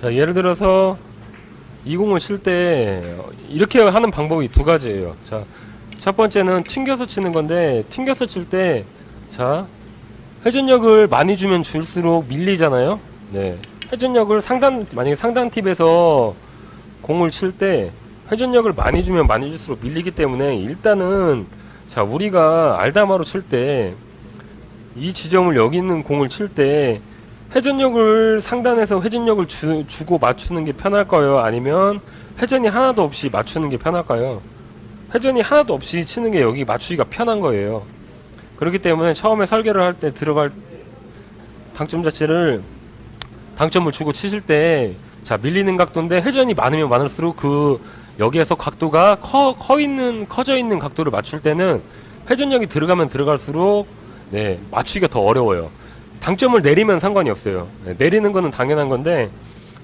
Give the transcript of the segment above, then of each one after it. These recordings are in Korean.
자 예를 들어서 이 공을 칠 때 이렇게 하는 방법이 두 가지예요. 자, 첫 번째는 튕겨서 치는 건데 튕겨서 칠 때 자, 회전력을 많이 주면 줄수록 밀리잖아요. 네. 회전력을 상단 만약에 상단 팁에서 공을 칠 때 회전력을 많이 주면 많이 줄수록 밀리기 때문에 일단은 자, 우리가 알다마로 칠 때 이 지점을 여기 있는 공을 칠 때 회전력을 상단에서 회전력을 주, 주고 맞추는 게 편할까요? 아니면 회전이 하나도 없이 맞추는 게 편할까요? 회전이 하나도 없이 치는 게 여기 맞추기가 편한 거예요. 그렇기 때문에 처음에 설계를 할 때 들어갈 당점 자체를 당점을 주고 치실 때 자 밀리는 각도인데 회전이 많으면 많을수록 그 여기에서 각도가 커, 커 있는 커져 있는 각도를 맞출 때는 회전력이 들어가면 들어갈수록 네 맞추기가 더 어려워요. 당점을 내리면 상관이 없어요. 네, 내리는 거는 당연한 건데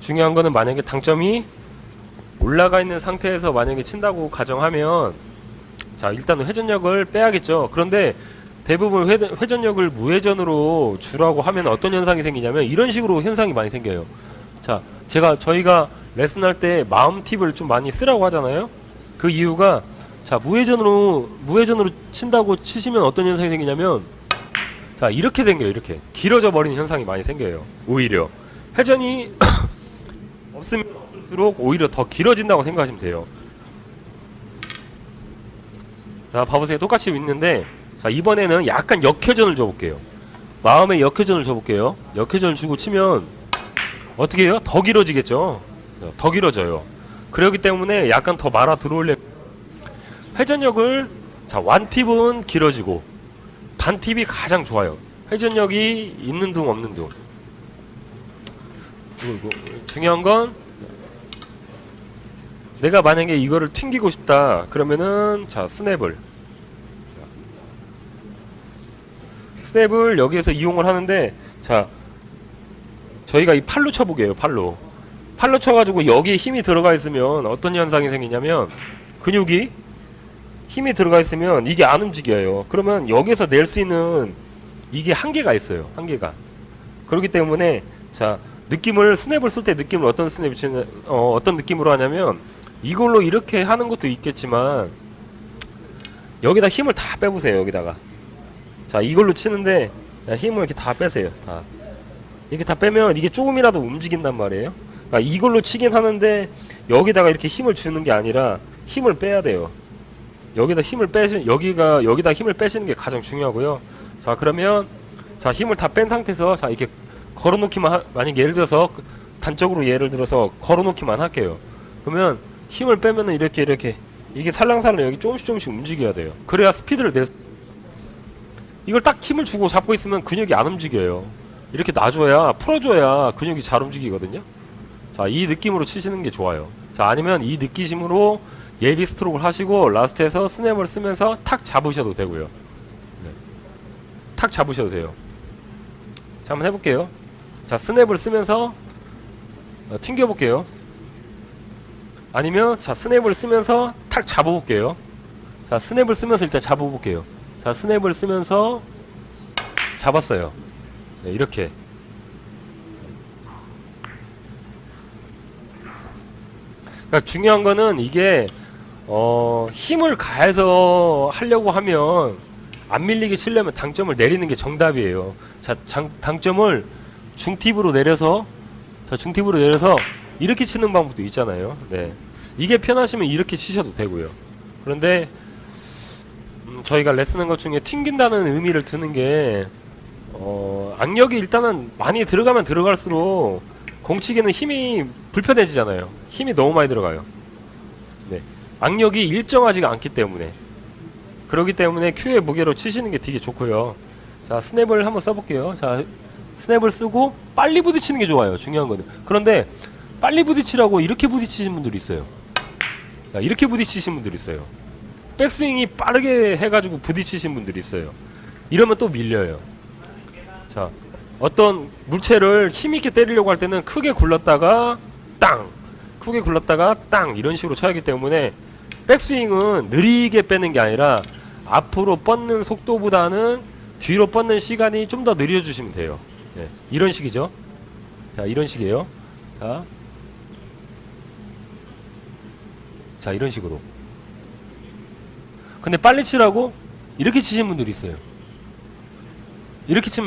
중요한 거는 만약에 당점이 올라가 있는 상태에서 만약에 친다고 가정하면 자 일단은 회전력을 빼야겠죠. 그런데 대부분 회, 회전력을 무회전으로 주라고 하면 어떤 현상이 생기냐면 이런 식으로 현상이 많이 생겨요. 자 제가 저희가 레슨할 때 마음 팁을 좀 많이 쓰라고 하잖아요. 그 이유가 자 무회전으로 무회전으로 친다고 치시면 어떤 현상이 생기냐면 자 이렇게 생겨요. 이렇게 길어져 버리는 현상이 많이 생겨요. 오히려 회전이 없으면 없을수록 오히려 더 길어진다고 생각하시면 돼요. 자 봐보세요. 똑같이 있는데 자 이번에는 약간 역회전을 줘볼게요. 마음의 역회전을 줘볼게요. 역회전을 주고 치면 어떻게 해요? 더 길어지겠죠. 더 길어져요. 그렇기 때문에 약간 더 말아 들어올려 회전력을 자 완팁은 길어지고 반팁이 가장 좋아요. 회전력이 있는 둥 없는 둥. 그리고 중요한 건 내가 만약에 이거를 튕기고 싶다 그러면은 자 스냅을 스냅을 여기에서 이용을 하는데 자 저희가 이 팔로 쳐보게요 팔로 팔로 쳐가지고 여기에 힘이 들어가 있으면 어떤 현상이 생기냐면 근육이 힘이 들어가 있으면 이게 안 움직여요. 그러면 여기서 낼 수 있는 이게 한계가 있어요. 한계가. 그렇기 때문에 자 느낌을 스냅을 쓸 때 느낌을 어떤 치는 어, 어떤 느낌으로 하냐면 이걸로 이렇게 하는 것도 있겠지만 여기다 힘을 다 빼보세요 여기다가. 자 이걸로 치는데 자, 힘을 이렇게 다 빼세요 다. 이렇게 다 빼면 이게 조금이라도 움직인단 말이에요. 그러니까 이걸로 치긴 하는데 여기다가 이렇게 힘을 주는 게 아니라 힘을 빼야 돼요 여기다 힘을 빼시 여기가 여기다 힘을 빼시는 게 가장 중요하고요. 자 그러면 자 힘을 다 뺀 상태에서 자 이렇게 걸어놓기만 하, 만약 예를 들어서 그 단적으로 예를 들어서 걸어놓기만 할게요. 그러면 힘을 빼면은 이렇게 이렇게 이게 살랑살랑 여기 조금씩 조금씩 움직여야 돼요. 그래야 스피드를 내 이걸 딱 힘을 주고 잡고 있으면 근육이 안 움직여요. 이렇게 놔줘야 풀어줘야 근육이 잘 움직이거든요. 자 이 느낌으로 치시는 게 좋아요. 자 아니면 이 느끼심으로 예비 스트로크를 하시고 라스트에서 스냅을 쓰면서 탁 잡으셔도 되고요. 네. 탁 잡으셔도 돼요. 자 한번 해볼게요. 자 스냅을 쓰면서 어, 튕겨볼게요. 아니면 자 스냅을 쓰면서 탁 잡아볼게요. 자 스냅을 쓰면서 일단 잡아볼게요. 자 스냅을 쓰면서 잡았어요. 네, 이렇게. 그러니까 중요한 거는 이게 어, 힘을 가해서 하려고 하면 안 밀리게 치려면 당점을 내리는 게 정답이에요. 자, 장, 당점을 중팁으로 내려서 자, 중팁으로 내려서 이렇게 치는 방법도 있잖아요. 네. 이게 편하시면 이렇게 치셔도 되고요. 그런데 음, 저희가 레슨한 것 중에 튕긴다는 의미를 두는 게 어, 악력이 일단은 많이 들어가면 들어갈수록 공치기는 힘이 불편해지잖아요. 힘이 너무 많이 들어가요. 네. 악력이 일정하지가 않기 때문에 그렇기 때문에 큐의 무게로 치시는 게 되게 좋고요. 자 스냅을 한번 써볼게요. 자 스냅을 쓰고 빨리 부딪히는 게 좋아요. 중요한 거는 그런데 빨리 부딪히라고 이렇게 부딪히시는 분들이 있어요. 자, 이렇게 부딪히시는 분들이 있어요. 백스윙이 빠르게 해가지고 부딪히시는 분들이 있어요. 이러면 또 밀려요. 자 어떤 물체를 힘있게 때리려고 할 때는 크게 굴렀다가 땅 크게 굴렀다가 땅 이런 식으로 쳐야 하기 때문에 백스윙은 느리게 빼는 게 아니라 앞으로 뻗는 속도보다는 뒤로 뻗는 시간이 좀 더 느려주시면 돼요. 네, 이런 식이죠. 자, 이런 식이에요. 자, 자, 이런 식으로. 근데 빨리 치라고 이렇게 치신 분들이 있어요. 이렇게 치면